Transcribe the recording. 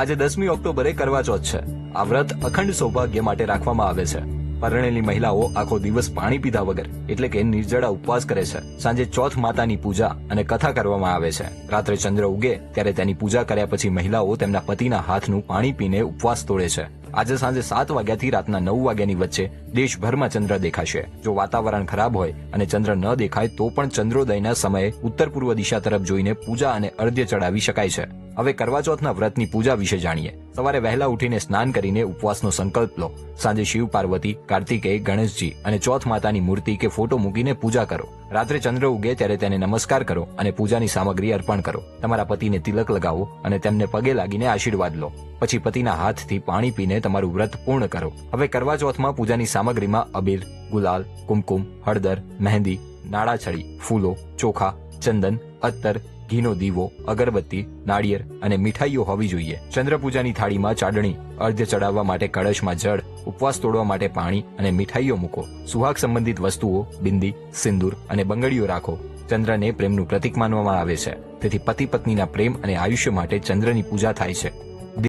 આજે દસમી ઓક્ટોબરે કરવા ચોથ છે. આ વ્રત અખંડ સૌભાગ્ય માટે રાખવામાં આવે છે. પરણેલી મહિલાઓ આખો દિવસ પાણી પીધા વગર, એટલે કે નિર્જળા ઉપવાસ કરે છે. સાંજે ચોથ માતાની પૂજા અને કથા કરવામાં આવે છે. રાત્રે ચંદ્ર ઉગે, ત્યારે તેની પૂજા કર્યા પછી મહિલાઓ તેમના પતિના હાથનું પાણી પીને ઉપવાસ તોડે છે. આજે સાંજે સાત વાગ્યાથી રાતના નવ વાગ્યાની વચ્ચે દેશભરમાં ચંદ્ર દેખાશે. જો વાતાવરણ ખરાબ હોય અને ચંદ્ર ન દેખાય, તો પણ ચંદ્રોદયના સમયે ઉત્તર પૂર્વ દિશા તરફ જોઈને પૂજા અને અર્ધ્ય ચડાવી શકાય છે. હવે કરવા ચોથના વ્રતની પૂજા વિશે જાણીએ. સવારે વહેલા ઉઠીને સ્નાન કરીને ઉપવાસનો સંકલ્પ લો. સાંજે શિવ પાર્વતી, કાર્તિકેય, ગણેશજી અને ચોથ માતાની મૂર્તિ કે ફોટો મૂકીને પૂજા કરો. રાત્રે ચંદ્ર ઉગે ત્યારે તેને નમસ્કાર કરો અને પૂજાની સામગ્રી અર્પણ કરો. તમારા પતિને તિલક લગાવો અને તેમને પગે લાગીને આશીર્વાદ લો. પછી પતિના હાથથી પાણી પીને તમારું વ્રત પૂર્ણ કરો. હવે કરવા ચોથમાં પૂજાની સામગ્રીમાં અબીર, ગુલાલ, કુમકુમ, હળદર, મહેંદી, નાળાછડી, ફૂલો, ચોખા, ચંદન અત્તર ઘીનો દીવો, અગરબત્તી, નાળિયેર અને મીઠાઈઓ હોવી જોઈએ. ચંદ્ર પૂજાની થાળીમાં ચાડણી અર્ધ્ય ચડાવવા માટે કળશમાં જળ, ઉપવાસ તોડવા માટે પાણી અને મીઠાઈઓ મૂકો. સુહાગ સંબંધિત વસ્તુઓ, બિંદી, સિંદૂર અને બંગડીઓ રાખો. ચંદ્રને પ્રેમનું પ્રતીક માનવામાં આવે છે. તેથી પતિ પત્નીના પ્રેમ અને આયુષ્ય માટે ચંદ્રની પૂજા થાય છે.